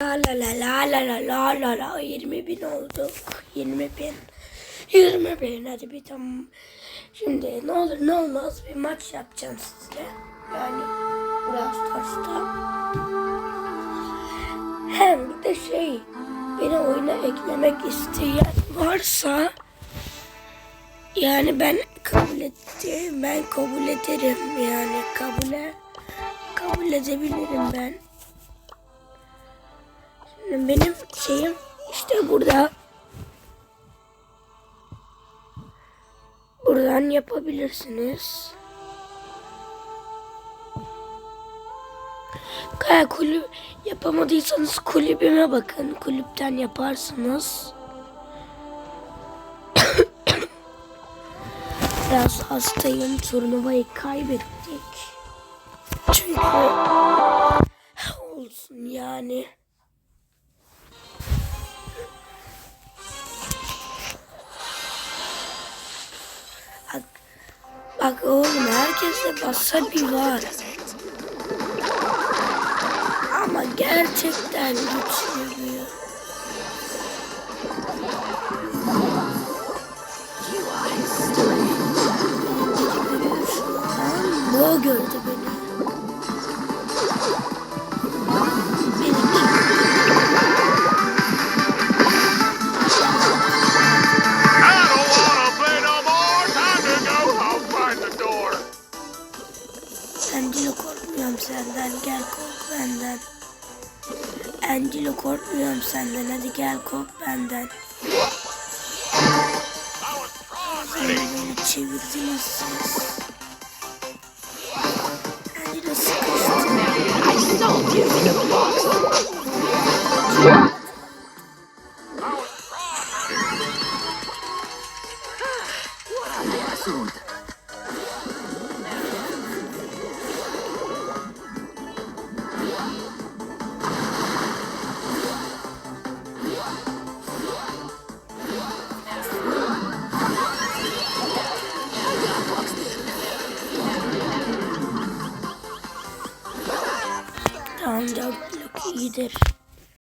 La la la la la la la la la 20 bin olduk. 20 bin. 20 bin hadi bir tamam. Şimdi ne olur ne olmaz bir maç yapacağım sizle. Yani biraz taşta. Hem bir de şey beni oyuna eklemek isteyen varsa yani ben kabul ettim ben kabul ederim yani kabule kabul edebilirim ben. Benim şeyim işte burada. Buradan yapabilirsiniz. Kaya kulüp yapamadıysanız kulübüme bakın. Kulüpten yaparsınız. Biraz hastayım. Turnuvayı kaybettik. Çünkü olsun yani. Bak, bak oğlum herkeste wasabi var. Ama gerçekten güçlü bir. Bu gördü beni. Angelo korkmuyorum senden gel kork benden. Angelo korkmuyorum senden hadi gel kork benden. Beni çevirdiniz siz. Ancak gider.